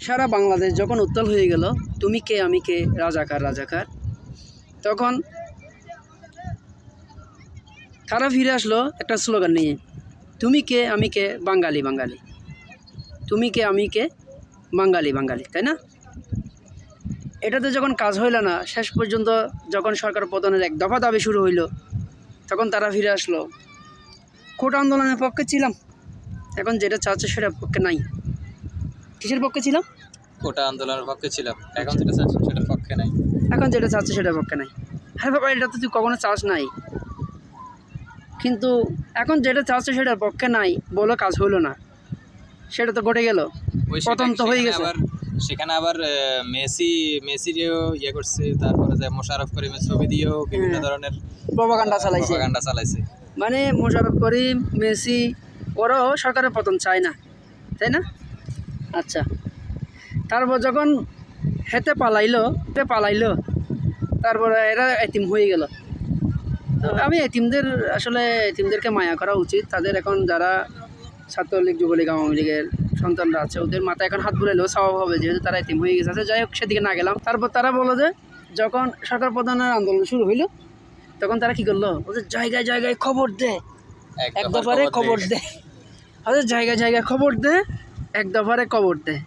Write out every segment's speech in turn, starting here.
সারা বাংলাদেশ যখন উত্তাল হয়ে গেল, তুমি কে, আমি কে, রাজাকার রাজাকার? তখন তারা ফিরে আসলো একটা স্লোগান নিয়ে, তুমি কে, আমি কে, বাঙালি বাঙালি। তুমি কে, আমি কে, বাঙালি বাঙালি, তাই না? এটাতে যখন কাজ হইল না, শেষ পর্যন্ত যখন সরকার পতনের এক দফা দাবি শুরু হইল, তখন তারা ফিরে আসলো। কোটা আন্দোলনের পক্ষে ছিলাম। এখন যেটা চাচ্ছে সেটার পক্ষে নাই। কিসের পক্ষে ছিলাম? কোটা আন্দোলনের পক্ষে ছিলাম। এখন যেটা চাচ্ছেন সেটার পক্ষে নাই। এখন যেটা চাচ্ছে সেটার পক্ষে নাই। হ্যাঁ বাবা এটা তো তুই কখনো চাস নাই। কিন্তু এখন যেটা চাচ্ছে সেটার পক্ষে নাই বলে কাজ হলো না। সেটা তো ঘটে গেল। পতন তো হয়ে গেছে। সেখানে আবার মেসি মেসিরেও ইয়ে করছে। তারপরে যে মোশারফ করিমের ছবি দিয়েও বিভিন্ন হ্যাঁ। ধরনের প্রভাকাণ্ডা চালাইছে। প্রপাগান্ডা চালাইছে। মানে মোশারফ করিম মেসি ওরাও সরকারের পতন চায় না। তাই না? আচ্ছা। তারপর যখন হেতে পালাইলো হেতে পালাইলো তারপরে এরা এতিম হয়ে গেল। তো আমি এতিমদের আসলে এতিমদেরকে মায়া করা উচিত। তাদের এখন যারা ছাত্রলীগ যুবলীগ আওয়ামী লীগের সন্তানরা আছে ওদের মাথায় এখন হাত বুলাইলেও স্বভাব হবে যেহেতু তারা এতিম হয়ে গেছে। আচ্ছা, যাই হোক সেদিকে না গেলাম। তারপর তারা বলো যে যখন সরকার প্রধানের আন্দোলন শুরু হইল তখন তারা কি করল? ওদের জায়গায় জায়গায় খবর দেয় এক দফারে খবর দেয় ওদের জায়গায় জায়গায় খবর দেয় এক দফারে কবর দেয়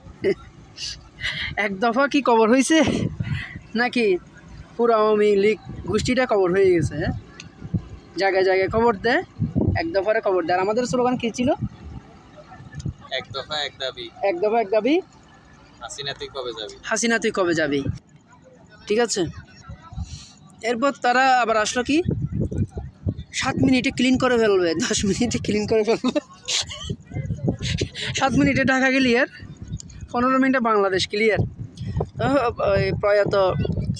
এক দফা কি কবর হয়েছে নাকি পুরো আওয়ামী লীগ গোষ্ঠীটা কবর হয়ে গেছে হ্যাঁ? জায়গায় জায়গায় খবর দেয় এক দফারে খবর দেয় আর আমাদের স্লোগান কী ছিল? এক দফা এক দাবি। এক দফা এক দাবি। হাসিনা তুই কবে যাবি? হাসিনা তুই কবে যাবি? ঠিক আছে? এরপর তারা আবার আসলো কি? সাত মিনিটে ক্লিন করে ফেলবে দশ মিনিটে ক্লিন করে ফেলবে। সাত মিনিটে ঢাকা ক্লিয়ার পনেরো মিনিটে বাংলাদেশ ক্লিয়ার। প্রয়াত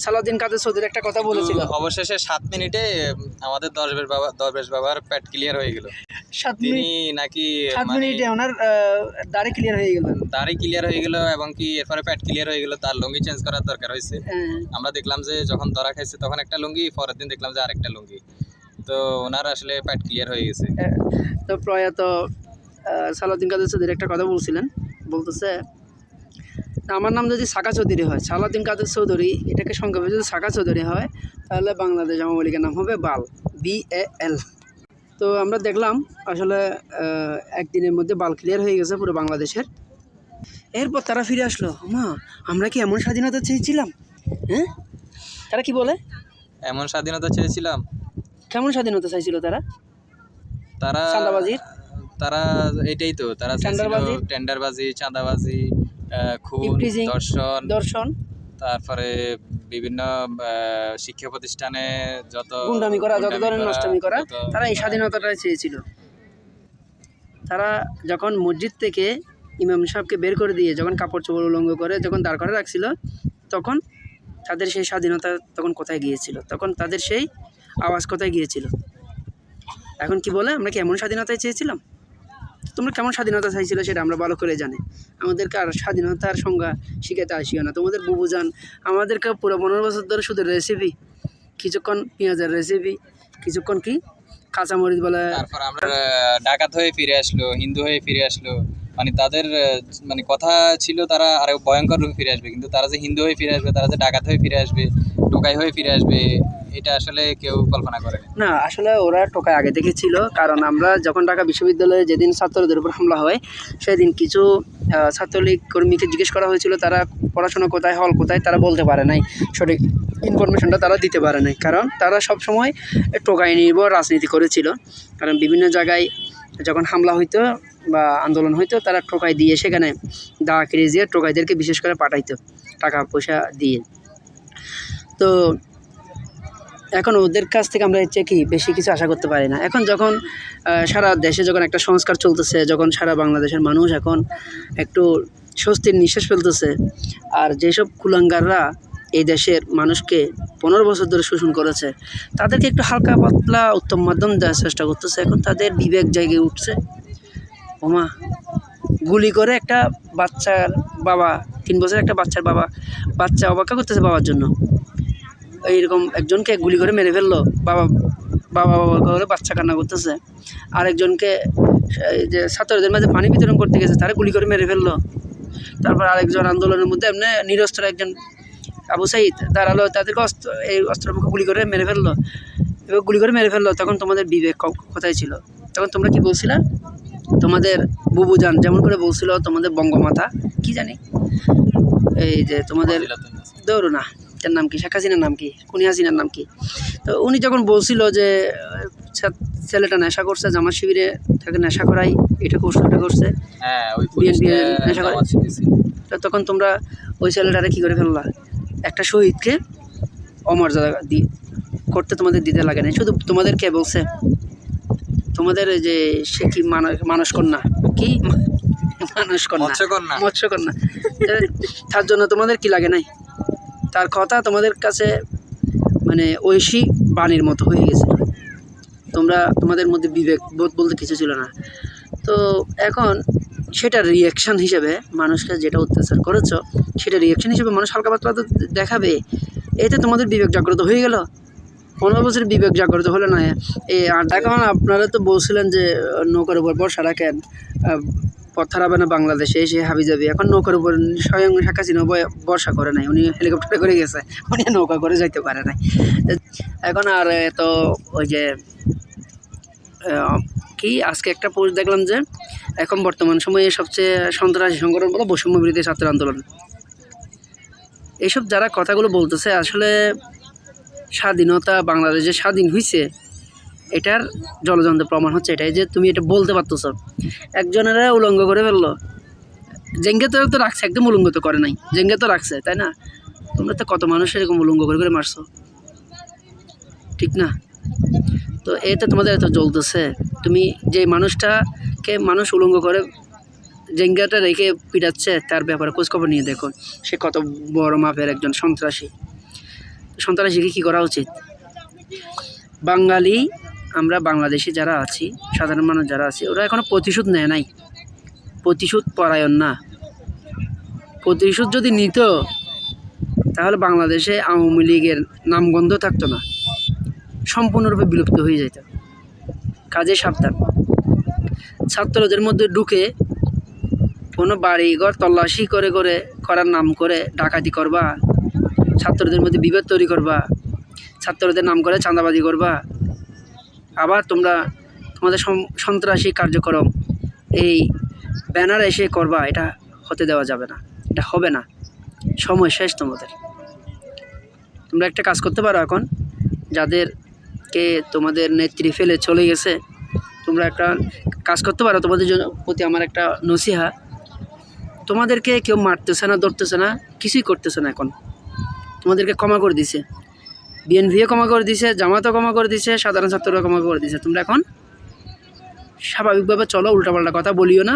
সালাউদ্দিন কাদের চৌধুরী একটা কথা বলেছিল। অবশেষে সাত মিনিটে আমাদের দরবেশ বাবা দরবেশ বাবার পেট ক্লিয়ার হয়ে গেল। সাত মিনিট নাকি সাত মানে মিনিটে ওনার দাড়ি ক্লিয়ার হয়ে গেল। দাড়ি ক্লিয়ার হয়ে গেল এবং কি এরপরে পেট ক্লিয়ার হয়ে গেল তার লুঙ্গি চেঞ্জ করার দরকার হয়েছে। হ্যাঁ, আমরা দেখলাম যে যখন ধরা খাইছে তখন একটা লুঙ্গি পরের দিন দেখলাম যে আরেকটা লুঙ্গি। তো ওনার আসলে পেট ক্লিয়ার হয়ে গেছে। তো প্রয়াত সালাউদ্দিন কাদের চৌধুরী একটা কথা বলছিলেন বলতেছে আমার নাম যদি সাকা চৌধুরী হয় সালাউদ্দিন কাদের চৌধুরী এটাকে সংক্ষেপে যদি সাকা চৌধুরী হয় তাহলে বাংলাদেশ আওয়ামী লীগের নাম হবে বাল বি এ এল তো আমরা দেখলাম আসলে একদিনের মধ্যে বাল ক্লিয়ার হয়ে গেছে পুরো বাংলাদেশের। এরপর তারা ফিরে আসলো মা আমরা কি এমন স্বাধীনতা চেয়েছিলাম? হ্যাঁ? তারা কি বলে? এমন স্বাধীনতা চেয়েছিলাম? কেমন স্বাধীনতা চাইছিল তারা? তারা চাঁদাবাজির? তারা এটাই তো তারা টেন্ডারবাজি? চাঁদাবাজি খুন দর্শন। দর্শন। তারপরে বিভিন্ন শিক্ষা প্রতিষ্ঠানে যত গুন্ডামি করা যত ধরনের নষ্টামি করা তারা এই স্বাধীনতাটাই চেয়েছিল। তারা যখন মসজিদ থেকে ইমাম সাহেবকে বের করে দিয়ে যখন কাপড় চোপড় উলঙ্গ করে যখন দাঁড় করে রাখছিল তখন তাদের সেই স্বাধীনতা তখন কোথায় গিয়েছিল? তখন তাদের সেই আওয়াজ কোথায় গিয়েছিল? এখন কি বলে? আমরা কি এমন স্বাধীনতায় চেয়েছিলাম? তোমরা কেমন স্বাধীনতা চাইছিলে সেটা আমরা ভালো করে জানি। আমাদেরকে আর স্বাধীনতার সংজ্ঞা শিখাতে আসিও না। তোমাদের বুবু যান আমাদেরকে পুরো পনেরো বছর ধরে শুধু রেসিপি কিছুক্ষণ পেঁয়াজের রেসিপি কিছুক্ষণ কি কাঁচামরিচ বলে তারপর আমরা ডাকাত হয়ে ফিরে আসলো, হিন্দু হয়ে ফিরে আসলো। মানে তাদের মানে কথা ছিল তারা আরও ভয়ঙ্কর রূপে ফিরে আসবে। কিন্তু তারা যে হিন্দু হয়ে ফিরে আসবে, তারা যে ডাকাত হয়ে ফিরে আসবে, টোকাই হয়ে ফিরে আসবে এটা আসলে কেউ কল্পনা করে না, আসলে ওরা টোকায় আগে থেকে ছিল কারণ আমরা যখন ঢাকা বিশ্ববিদ্যালয়ে যেদিন ছাত্রদের উপর হামলা হয়, সেদিন কিছু ছাত্রলীগ কর্মীকে জিজ্ঞেস করা হয়েছিল, তারা পড়াশোনা কোথায়, হল কোথায়, তারা বলতে পারে নাই। সঠিক ইনফরমেশনটা তারা দিতে পারে নাই, কারণ তারা সব সময় টোকাই নির্ভর রাজনীতি করেছিল। কারণ বিভিন্ন জায়গায় যখন হামলা হইতো বা আন্দোলন হইতো, তারা টোকাই দিয়ে সেখানে কিনে দিয়ে টোকাইদেরকে বিশেষ করে পাঠাইতো টাকা পয়সা দিয়ে। তো এখন ওদের কাছ থেকে আমরা হচ্ছে কি বেশি কিছু আশা করতে পারি না। এখন যখন সারা দেশে যখন একটা সংস্কার চলতেছে, যখন সারা বাংলাদেশের মানুষ এখন একটু স্বস্তির নিঃশ্বাস ফেলতেছে, আর যেসব কুলাঙ্গাররা এই দেশের মানুষকে পনেরো বছর ধরে শোষণ করেছে, তাদেরকে একটু হালকা পাতলা উত্তম মাধ্যম দেওয়ার চেষ্টা করতেছে। এখন তাদের বিবেক জায়গায় উঠছে, ওমা, গুলি করে একটা বাচ্চার বাবা, তিন বছর একটা বাচ্চার বাবা, বাচ্চা অবাক্কা করতেছে বাবার জন্য। এইরকম একজনকে গুলি করে মেরে ফেলল। বাবা বাবা বাবা করে বাচ্চা কান্না করতেছে। আরেকজনকে এই যে ছাত্রদের মাঝে পানি বিতরণ করতে গেছে তারা গুলি করে মেরে ফেলল। তারপর আরেকজন আন্দোলনের মধ্যে এমনি নিরস্ত্র একজন আবু সাইদ দাঁড়াল তাদেরকে অস্ত্র এই অস্ত্র মুখে গুলি করে মেরে ফেলল। এবার গুলি করে মেরে ফেলল তখন তোমাদের বিবেক কোথায় ছিল? তখন তোমরা কি বলছিলা? তোমাদের বুবুজান যেমন করে বলছিল তোমাদের বঙ্গমাতা কি জানি? এই যে তোমাদের দৌড়ো না তার নাম কি? শেখ হাসিনার নাম কি? কুনি হাসিনার নাম কি? তো উনি যখন বলছিল যে ছেলেটা নেশা করছে জামা শিবিরে তাকে নেশা করাই এটা করছে এটা করছে। হ্যাঁ নেশা করে? তো তখন তোমরা ওই ছেলেটারে কী করে ফেললা? একটা শহীদকে অমর্যাদা দি করতে তোমাদের দিতে লাগে না শুধু তোমাদের কে বলছে তোমাদের যে সে কি মানস মানস কন্যা? কি মানুষ কন্যা? মৎস্যকন্যা এ, তার জন্য তোমাদের কি লাগে নাই? তার কথা তোমাদের কাছে মানে ঐশী বাণীর মতো হয়ে গেছে। তোমরা তোমাদের মধ্যে বিবেক বোধ বলতে কিছু ছিল না। তো এখন সেটা রিয়াকশান হিসেবে মানুষকে যেটা অত্যাচার করেছ, সেটা রিয়াকশান হিসেবে মানুষ হালকা পাতলা তো দেখাবে। এতে তোমাদের বিবেক জাগ্রত হয়ে গেল। পনেরো বছর বিবেক জাগ্রত হলো না। আর এখন আপনারা তো বলছিলেন যে নৌকার উপর বর্ষা রাখেন। পথ না বাংলাদেশে এসে হাবি যাবে। এখন নৌকার উপর স্বয়ং শেখ হাসিনা বর্ষা করে নাই। উনি হেলিকপ্টারে করে গেছে। উনি নৌকা করে যাইতে পারে নাই। এখন আর তো ওই যে কি? আজকে একটা পোস্ট দেখলাম যে, এখন বর্তমান সময়ে সবচেয়ে সন্ত্রাসী সংগঠন বলো বৈষম্য বিরোধী ছাত্র আন্দোলন। এইসব যারা কথাগুলো বলতেছে, আসলে স্বাধীনতা বাংলাদেশে স্বাধীন হয়েছে এটার জলযন্ত্র প্রমাণ হচ্ছে এটাই যে তুমি এটা বলতে পারতেছ। একজনেরা উলঙ্গ করে ফেলল। জেঙ্গে তো তো রাখছে, একদম উলঙ্গ তো করে নাই। জেঙ্গে তো রাখছে, তাই না? তোমরা তো কত মানুষ এরকম উলঙ্গ করে করে মারছো। ঠিক না? তো এতে তোমাদের এত জ্বলতেছে? তুমি যে মানুষটাকে মানুষ উলঙ্গ করে জেঙ্গাটা রেখে পিটাচ্ছে, তার ব্যাপারে খোঁজখবর নিয়ে দেখুন সে কত বড় মাপের একজন সন্ত্রাসী। সন্ত্রাসীকে কী করা উচিত? বাঙালি আমরা বাংলাদেশে যারা আছি, সাধারণ মানুষ যারা আছি, ওরা এখনও প্রতিশোধ নেয় নাই। প্রতিশোধ পরায়ণ না। প্রতিশোধ যদি নিত, তাহলে বাংলাদেশে আওয়ামী লীগের নামগন্ধ থাকতো না। সম্পূর্ণরূপে বিলুপ্ত হয়ে যেত। কাজে সাবধান। ছাত্রদের মধ্যে ঢুকে কোনো বাড়ি ঘর তল্লাশি করে করে, করার নাম করে ডাকাতি করবা। ছাত্রদের মধ্যে বিভেদ তৈরি করবা। ছাত্রদের নাম করে চাঁদাবাজি করবা। আবার তোমরা তোমাদের সন্ত্রাসী কার্যক্রম এই ব্যানার এসে করবা, এটা হতে দেওয়া যাবে না, এটা হবে না। সময় শেষ তোমাদের। তোমরা একটা কাজ করতে পারো এখন, যাদেরকে তোমাদের নেত্রী ফেলে চলে গেছে, তোমরা একটা কাজ করতে পারো তোমাদের জন্য, প্রতি আমার একটা নসিহা। তোমাদেরকে কেউ মারতেছে না, ধরতেছে না, কিছুই করতেছে না এখন। তোমাদেরকে ক্ষমা করে দিছে। বিএনপিও ক্ষমা করে দিছে, জামাতও ক্ষমা করে দিছে, সাধারণ ছাত্ররা ক্ষমা করে দিছে। তোমরা এখন স্বাভাবিকভাবে চলো, উল্টাপাল্টা কথা বলিও না।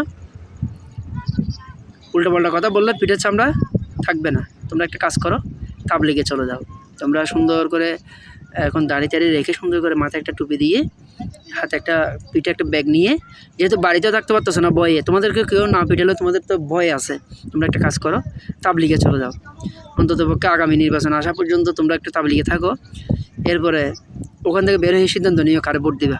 উল্টাপাল্টা কথা বললে পিঠের চামড়া থাকবে না। তোমরা একটা কাজ করো, তাবলিগে চলে যাও। তোমরা সুন্দর করে এখন দাঁড়িয়ে দাঁড়িয়ে রেখে সুন্দর করে মাথায় একটা টুপি দিয়ে হাতে একটা পিঠে একটা ব্যাগ নিয়ে, যেহেতু বাড়িতেও থাকতে পারতেছো না, ভয়ে। তোমাদেরকে কেউ না পিটালে তোমাদের তো ভয় আছে। তোমরা একটা কাজ করো, তাবলিগে চলে যাও। অন্তত পক্ষে আগামী নির্বাচন আসা পর্যন্ত তোমরা একটু তাবলিগে থাকো। এরপরে ওখান থেকে বের হয়ে সিদ্ধান্ত নিও কারে ভোট দিবা।